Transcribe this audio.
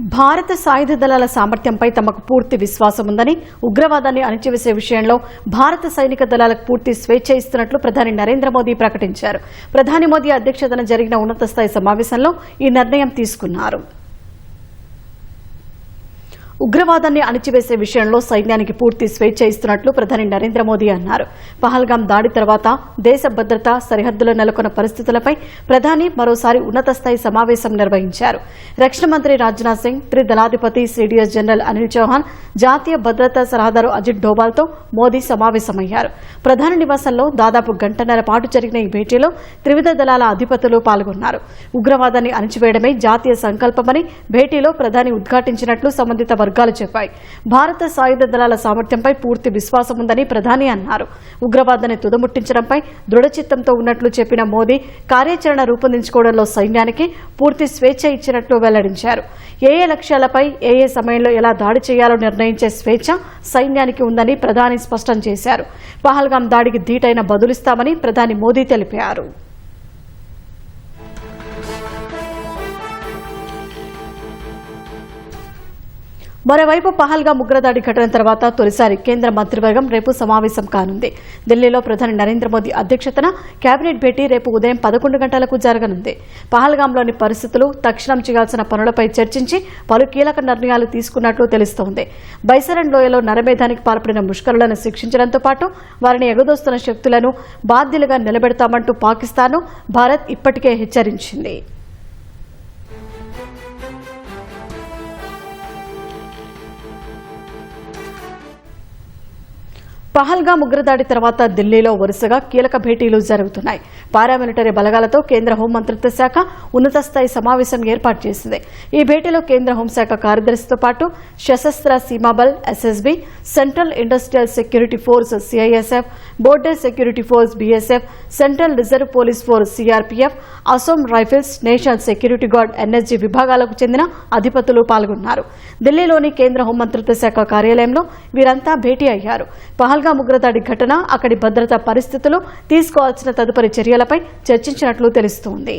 భారత సాయుధ దళాల సామర్థ్యంపై తమకు పూర్తి విశ్వాసం ఉందని ఉగ్రవాదాన్ని అణిచివేసే విషయంలో భారత సైనిక దళాలకు పూర్తి స్వేచ్ఛ ఇస్తున్నట్లు ప్రధాని నరేంద్ర మోదీ ప్రకటించారు. ప్రధాని మోదీ అధ్యక్షతన జరిగిన ఉన్నత స్థాయి సమావేశంలో ఈ నిర్ణయం తీసుకున్నారు. ఉగ్రవాదాన్ని అణిచివేసే విషయంలో సైన్యానికి పూర్తి స్వేచ్ఛ ఇస్తున్నట్లు ప్రధాని నరేంద్ర మోదీ అన్నారు. పహల్గాం దాడి తర్వాత దేశ భద్రత సరిహద్దులో నెలకొన్న పరిస్థితులపై ప్రధాని మరోసారి ఉన్నత స్థాయి సమావేశం నిర్వహించారు. రక్షణ మంత్రి రాజ్నాథ్ సింగ్ త్రిదళాధిపతి సిడిఎస్ జనరల్ అనిల్ చౌహాన్ జాతీయ భద్రతా సలహాదారు అజిత్ డోబాల్తో మోదీ సమావేశమయ్యారు. ప్రధాని నివాసంలో దాదాపు గంటన్నర పాటు జరిగిన ఈ భేటీలో త్రివిధ దళాల అధిపతులు పాల్గొన్నారు. ఉగ్రవాదాన్ని అణిచివేయడమే జాతీయ సంకల్పమని భేటీలో ప్రధాని ఉద్ఘాటించినట్లు సంబంధిత వర్గాలు చెప్పాయి. భారత సాయుధ దళాల సామర్థ్యంపై పూర్తి విశ్వాసం ఉందని ప్రధాని అన్నారు. ఉగ్రవాదాన్ని తుదముట్టించడంపై దృఢచిత్తంతో ఉన్నట్లు చెప్పిన మోదీ కార్యాచరణ రూపొందించుకోవడంలో సైన్యానికి పూర్తి స్వేచ్ఛ ఇచ్చినట్లు వెల్లడించారు. ఏ లక్ష్యాలపై ఏఏ ఏ సమయంలో ఎలా దాడి చేయాలో నిర్ణయించే స్వేచ్ఛ సైన్యానికి ఉందని ప్రధాని స్పష్టం చేశారు. పహల్గాం దాడికి ధీటైన బదులిస్తామని ప్రధాని మోదీ తెలిపారు. మరోవైపు పహల్గా ఉగ్రదాడి ఘటన తర్వాత తొలిసారి కేంద్ర మంత్రివర్గం రేపు సమావేశం కానుంది. ఢిల్లీలో ప్రధాని నరేంద్ర మోదీ అధ్యక్షతన కేబినెట్ భేటీ రేపు ఉదయం పదకొండు గంటలకు జరగనుంది. పహల్గాంలోని పరిస్థితులు తక్షణం చేయాల్సిన పనులపై చర్చించి పలు కీలక నిర్ణయాలు తీసుకున్నట్లు తెలుస్తోంది. బైసరన్ లోయలో నరమేధానికి పాల్పడిన ముష్కరులను శిక్షించడంతో పాటు వారిని ఎగదోస్తున్న శక్తులను బాధ్యులుగా నిలబెడతామంటూ పాకిస్తాన్ భారత్ ఇప్పటికే హెచ్చరించింది. పహల్గా ఉగ్రదాడి తర్వాత ఢిల్లీలో వరుసగా కీలక భేటీలు జరుగుతున్నాయి. పారామిలిటరీ బలగాలతో కేంద్ర హోంమంత్రిత్వ శాఖ ఉన్నత స్థాయి సమావేశం ఏర్పాటు చేసింది. ఈ భేటీలో కేంద్ర హోంశాఖ కార్యదర్శితో పాటు Sashastra Seema Bal SSB central industrial security force CISF border security force BSF central reserve police force CRPF Assam rifles national security guard NSG విభాగాలకు చెందిన అధిపతులు పాల్గొన్నారు. ఢిల్లీలోని కేంద్ర హోంమంత్రిత్వ శాఖ కార్యాలయంలో వీరంతా భేటీ అయ్యారు. పహల్గా ఉగ్రదాడి ఘటన అక్కడి భద్రతా పరిస్థితులు తీసుకోవాల్సిన తదుపరి చర్యలపై చర్చించినట్లు తెలుస్తోంది.